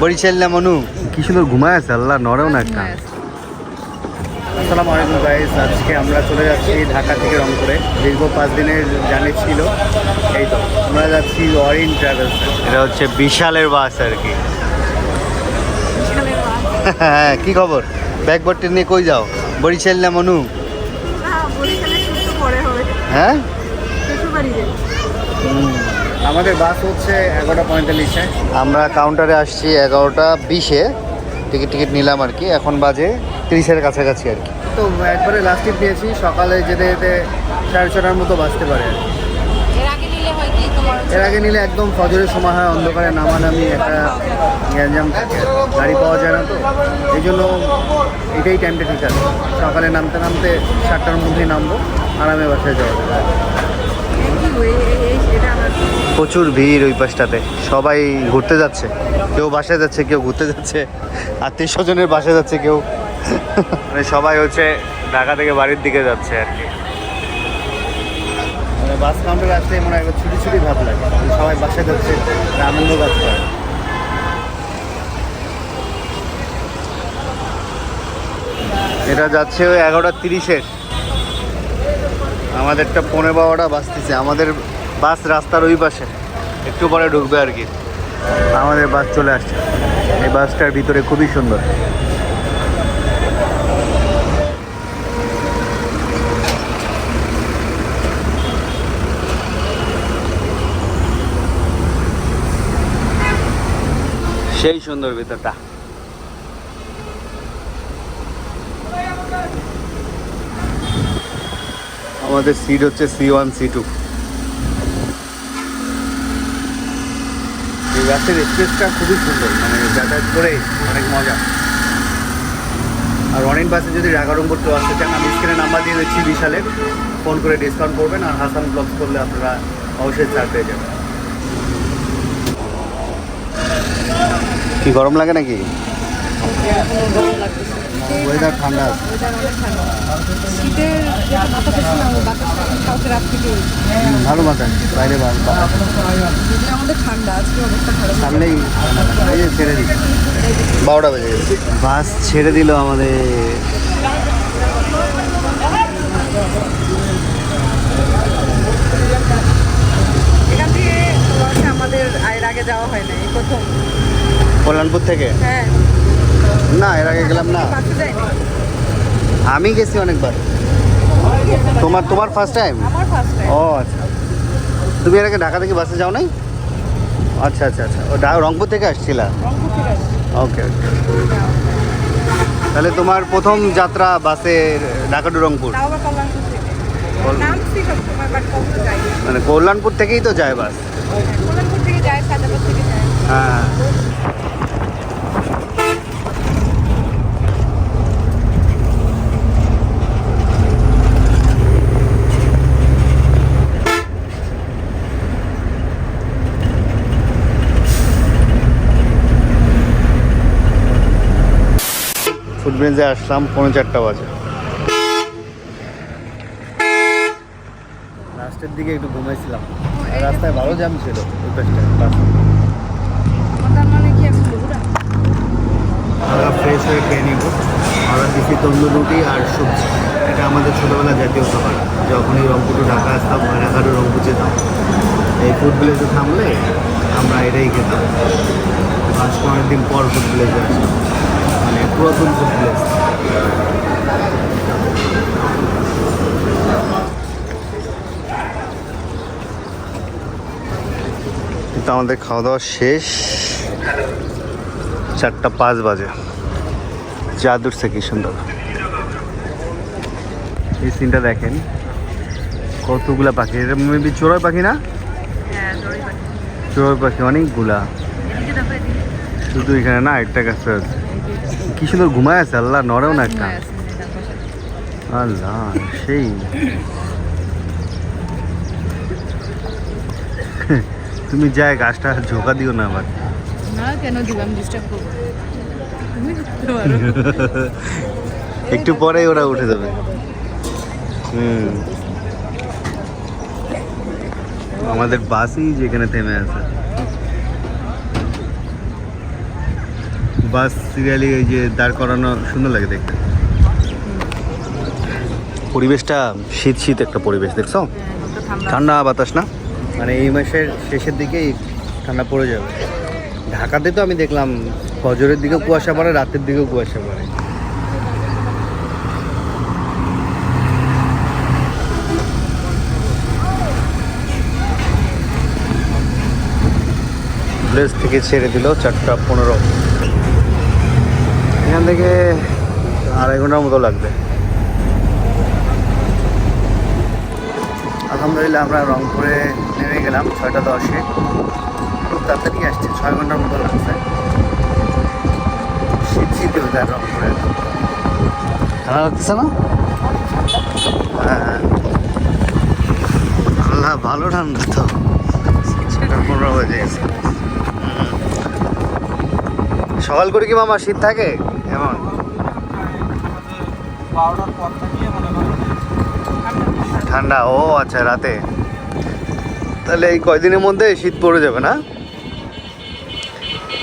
বরিশাল না মনু? কি সুন্দর ঘুমায় আছে আল্লাহ নরেও না একটা। আসসালামু আলাইকুম গাইস আজকে আমরা চলে যাচ্ছি ঢাকা থেকে রংপুরে। দীর্ঘ পাঁচ দিনের জার্নি ছিল। এই তো আমরা যাচ্ছি অরিন ট্রাভেলস এটা হচ্ছে বিশালের বাস আর কি। হ্যাঁ কি খবর? ব্যাগ বটে নিয়ে কই যাও? বরিশাল না মনু? না বরিশালে একটু পরে হবে। হ্যাঁ? আমাদের বাস হচ্ছে এগারোটা পঁয়তাল্লিশে। আমরা কাউন্টারে আসছি এগারোটা বিশে। টিকিট টিকিট নিলাম আর কি। এখন বাজে তিরিশের কাছাকাছি আর কি। তো একবারে লাস্ট টিপ নিয়েছি সকালে যেতে যেতে সাড়ে ছটার মতো বাজতে পারে। আর কি। এর আগে নিলে হয় কি তোমার? এর আগে নিলে একদম ফজরের সময় হয় অন্ধকারে নামানামি একটা গ্যাঞ্জাম থাকে। গাড়ি পাওয়া যায় না তো। এই জন্য এটাই টাইমটা ঠিক আছে। সকালে নামতে নামতে সাতটার মধ্যেই নামবো আরামে বাসায় যাওয়া যাবে। প্রচুর ভিড় ওই পাশটাতে। সবাই ঘুরতে যাচ্ছে। কেউ বাসায় যাচ্ছে কেউ ঘুরতে যাচ্ছে। আত্মীয় স্বজনের বাসায় যাচ্ছে কেউ। মানে সবাই হচ্ছে ঢাকা থেকে বাড়ির দিকে যাচ্ছে আর কি। মানে বাস কাউন্টারে আসলে মনে হয় ছুটি ছুটি ভাব লাগে। সবাই বাসায় যাচ্ছে আনন্দ কাজ এটা যাচ্ছে ওই এগারোটা তিরিশের। আমাদেরটা পনেরো বারোটা বাজতেছে। আমাদের বাস রাস্তার ওই পাশে। একটু পরে ঢুকবে আর কি। আমাদের বাস চলে আসছে। এই বাসটার ভিতরে খুবই সুন্দর। সেই সুন্দর ভিতরটা। আমাদের সিট হচ্ছে সি ওয়ান সি টু বাসের স্পেসটা খুবই সুন্দর মানে যাতায়াত করে অনেক মজা। আর অনেক বাসে যদি রাগারম্বর কেউ আসতে চান, আমি স্ক্রিনে নাম্বার দিয়ে দিচ্ছি বিশালের। ফোন করে ডিসকাউন্ট করবেন আর হাসান ব্লগস করলে আপনারা অবশ্যই ছাড় পেয়ে যাবেন। কি গরম লাগে নাকি? ওয়েদার ঠান্ডা শীতের যেটা বাতাস আছে না ওই বাতাসটা কালকে রাত থেকে ভালো বাতাস বাইরে ভালো বাতাস যদিও আমাদের ঠান্ডা আজকে অবস্থা খারাপ সামনেই এই ছেড়ে দিল। বারোটা বেজে গেছে। বাস ছেড়ে দিল আমাদের এখান থেকে আমাদের এর আগে যাওয়া হয় না এই প্রথম। কল্যাণপুর থেকে? হ্যাঁ। না এর আগে গেলাম না। আমি গেছি অনেকবার। তোমার তোমার ফার্স্ট টাইম ও আচ্ছা। তুমি এর আগে ঢাকা থেকে বাসে যাও নাই? আচ্ছা আচ্ছা আচ্ছা। ও রংপুর থেকে আসছিলা? ওকে ওকে তাহলে তোমার প্রথম যাত্রা বাসে ঢাকা টু রংপুর? মানে কল্যাণপুর থেকেই তো যায় বাস। হ্যাঁ। ফুটব্রিজে আসলাম পৌনে চারটা বাজে। লাস্টের দিকে একটু ঘুমাইছিলাম। রাস্তায় ভালো জ্যাম ছিল ওই মানে আমরা ফ্রেশ হয়ে খেয়ে নিব। আমরা দিচ্ছি তন্দুর রুটি আর সবজি। এটা আমাদের ছোটোবেলা জাতীয় খাবার। যখনই রংপুর ঢাকা আসতাম রংপুর যেতাম। এই ফুড ভিলেজে থামলে আমরা এটাই খেতাম। আজকে অনেকদিন পর ফুড ভিলেজে মানে পুরাতন কিন্তু আমাদের খাওয়া দাওয়া শেষ। চারটা পাঁচ বাজে। জাদুর সে কি সুন্দর এই সিনটা দেখেন। কতগুলা পাখি। এটা মেবি চোরাই পাখি না? হ্যাঁ পাখি। চোরাই পাখি অনেকগুলা। শুধু এখানে না একটা কাছে আছে। কি সুন্দর ঘুমায় আছে? আল্লাহ নড়েও না একটা। আছে, দেখো। আল্লাহ সেই। তুমি যায় গাছটা ঝোঁকা দিও না আবার। না কেন ডিস্টার্ব করব। পারো একটু পরেই ওরা উঠে যাবে। হুম। আমাদের বাসই যেখানে থেমে আছে। বাস সিরিয়ালি এই যে দাঁড় করানো সুন্দর লাগে দেখতে। পরিবেশটা শীত শীত একটা পরিবেশ দেখছ? ঠান্ডা বাতাস না? মানে এই মাসের শেষের দিকেই ঠান্ডা পড়ে যাবে। ঢাকাতে তো আমি দেখলাম ফজরের দিকেও কুয়াশা পড়ে রাতের দিকেও কুয়াশা পড়ে। প্লেস থেকে ছেড়ে দিল চারটা পনেরো। এখান থেকে আড়াই ঘণ্টার মতো লাগবে। আলহামদুলিল্লাহ আমরা রংপুরে নেমে গেলাম ছয়টা দশে। খুব তাড়াতাড়ি আসছে ছয় ঘণ্টার মতো লাগছে। শীত শীত ওদের রংপুরে। খারাপ লাগতেছে না? হ্যাঁ আল্লাহ ভালো ঠান্ডা তো। ছয়টা পনেরো হয়ে গেছে। সকাল করে কি মামা শীত থাকে? বারোটার পর থেকে মনে করেন ঠান্ডা ও আচ্ছা রাতে। তাহলে এই কয়দিনের মধ্যে শীত পড়ে যাবে না?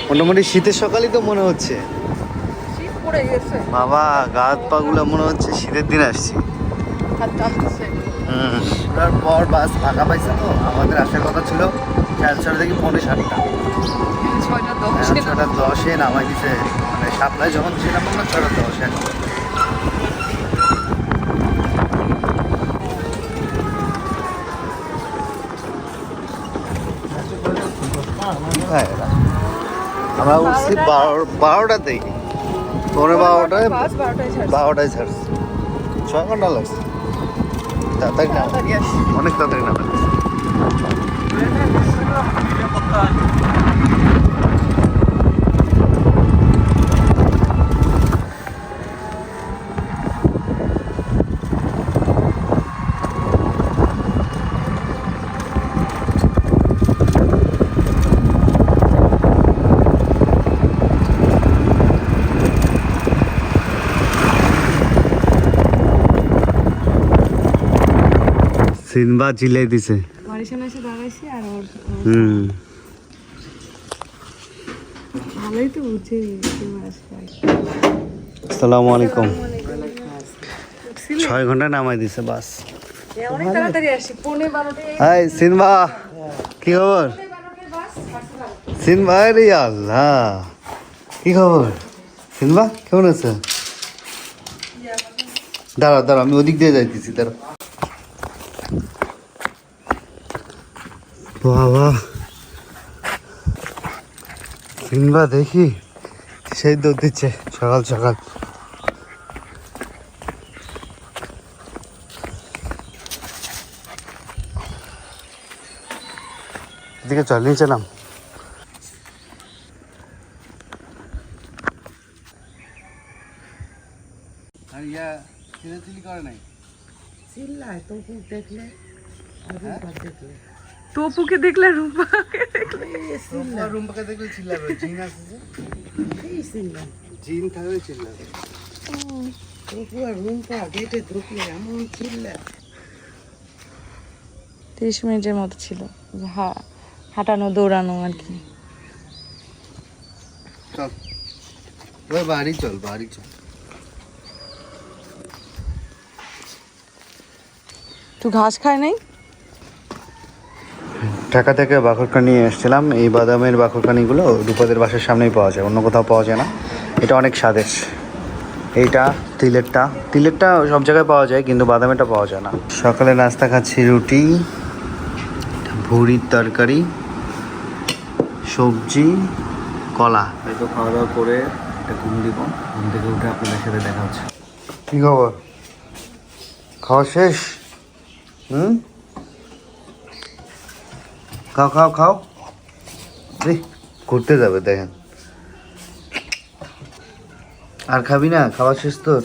মোটামুটি শীতের সকালই তো মনে হচ্ছে। শীত পড়ে গেছে। বাবা গা হাত পাগুলো মনে হচ্ছে শীতের দিন আসছি। হাত টানতেছে। হুম। ওটার পর বাস ফাঁকা পাইছে তো আমাদের আসার কথা ছিল সাড়ে ছটা থেকে পৌনে সাতটা। ছটা দশে। নামাই দিছে। মানে সাপ্লাই যখন ছিলাম আমরা ছটা দশে। আমরা উঠছি বারো বারোটাতেই পনেরো বারোটায় বারোটায় ছাড়ছে। ছয় ঘণ্টা লাগছে। তাড়াতাড়ি না অনেক তাড়াতাড়ি নামা। সিনবা চিলাই দিছে। হুম। আসসালামু আলাইকুম। ছয় ঘণ্টা নামাই দিছে বাস। অনেক তাড়াতাড়ি আসি পৌনে বারোটায় হাই সিনবা। কি খবর? সিনবা রে আল্লাহ। কি খবর? সিনবা কেমন আছে? দাঁড়া দাঁড়া আমি ওদিক দিয়ে যাইতেছি দাঁড়া বাবা। সিনবা দেখি সেই দৌড় দিচ্ছে? সকাল সকাল। এদিকে চল নিচে নাম। আর ইয়া চিলাচিলি করে নাই? চিল্লায় তবু দেখলে আর দেখলে। তপুকে দেখলে রূপাকে রুম্পা রুম্পাকে দেখলে চিল্লাবে। জিন যে? এই চিল্লায় জিন থাকলে চিল্লাবে। আর রুম্পা গেটে ঢুকলে এমন চিল্লা। তিরিশ মিনিটের মতো ছিল। হাঁটানো দৌড়ানো আর কি। চল। বাড়ি চল বাড়ি চল। তুই ঘাস খায় নাই? ঢাকা থেকে বাখরকানি এসেছিলাম। এই বাদামের বাখরকানিগুলো রূপাদের বাসার সামনেই পাওয়া যায় অন্য কোথাও পাওয়া যায় না। এটা অনেক স্বাদের। এইটা তিলেরটা তিলেরটা সব জায়গায় পাওয়া যায় কিন্তু বাদামেরটা পাওয়া যায় না। সকালে নাস্তা খাচ্ছি রুটি ভুড়ির তরকারি সবজি কলা। হয়তো খাওয়া দাওয়া করে একটা ঘুম দিব। ঘুম থেকে উঠে আপনাদের সাথে দেখা হচ্ছে। কী খবর? খাওয়া শেষ? হুম? খাও খাও খাও। ঘুরতে যাবে দেখেন। আর খাবি না? খাওয়া শেষ তোর?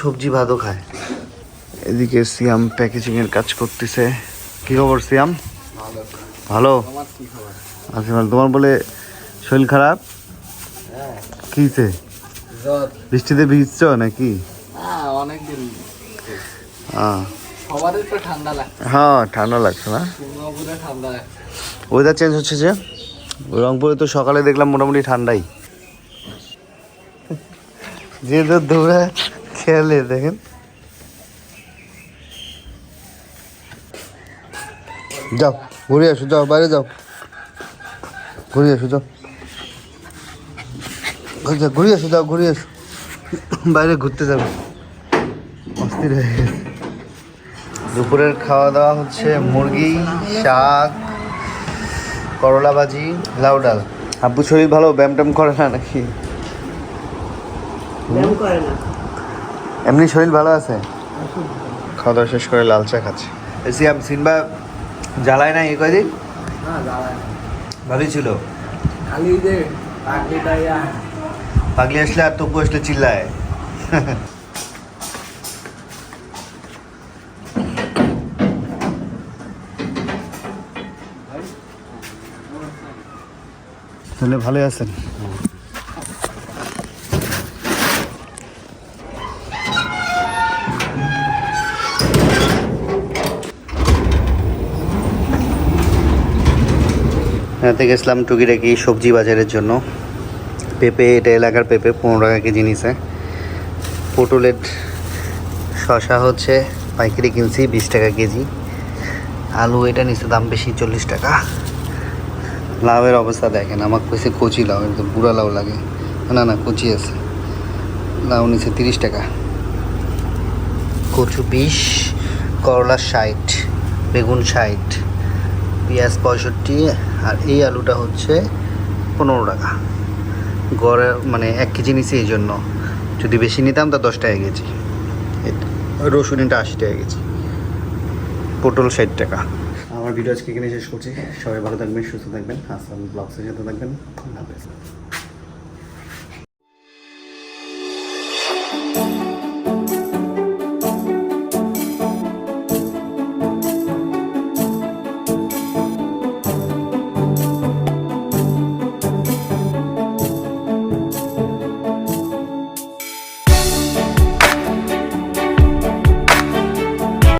সবজি ভাতও খায়। এদিকে সিয়াম প্যাকেজিং এর কাজ করতেছে। কি খবর সিয়াম? ভালো। আচ্ছা ভালো তোমার বলে শরীর খারাপ? কিছে বৃষ্টিতে ভিজছো নাকি? হ্যাঁ অনেকদিন হ্যাঁ সবারই তো ঠান্ডা লাগছে। হ্যাঁ ঠান্ডা লাগছে না? ঠান্ডা ওয়েদার চেঞ্জ হচ্ছে যে রংপুরে তো সকালে দেখলাম মোটামুটি ঠান্ডাই। যে তো দৌড়া খেয়ালে দেখেন। যাও ঘুরে আসো যাও বাইরে যাও। ঘুরে আসো যাও ঘুরে আসো যাও ঘুরে আসো। বাইরে ঘুরতে যাবে। অস্থির হয়ে গেছে। দুপুরের খাওয়া দাওয়া হচ্ছে মুরগি শাক করলা ভাজি লাউ ডাল। আব্বু শরীর ভালো ব্যায়াম ট্যাম করে না নাকি? ব্যায়াম করে না। এমনি শরীর ভালো আছে? খাওয়া দাওয়া শেষ করে লাল চা খাচ্ছে। সিয়াম সিনবা জ্বালায় না এই কয়দিন? না ভালোই ছিল। খালি পাগলি আসলে আর তবু আসলে চিল্লায়। তাহলে ভালোই আছেন? এতে গেছিলাম টুকিটাকি সবজি বাজারের জন্য। পেঁপে, এটা এলাকার পেঁপে, পনেরো টাকা কেজি নিছে। পটলের শশা হচ্ছে পাইকারি কিনছি বিশ টাকা কেজি। আলু এটা নিচে দাম বেশি চল্লিশ টাকা। লাউয়ের অবস্থা দেখেন আমার কইছে কচি লাউ একদম বুড়া লাউ লাগে। না না, কচি আছে। লাউ নিচে তিরিশ টাকা। কচু বিশ, করলা ষাট, বেগুন ষাট, পেঁয়াজ পঁয়ষট্টি, আর এই আলুটা হচ্ছে পনেরো টাকা। গড়ে মানে এক কেজি নিছি এই জন্য। যদি বেশি নিতাম তা দশ টাকা কেজি। রসুন এটা আশি টাকা কেজি। পটল ষাট টাকা। ভিডিও আজকে এখানে শেষ করছি। সবাই ভালো থাকবেন, সুস্থ থাকবেন। হাসান ব্লগসের সাথে থাকবেন। আল্লাহ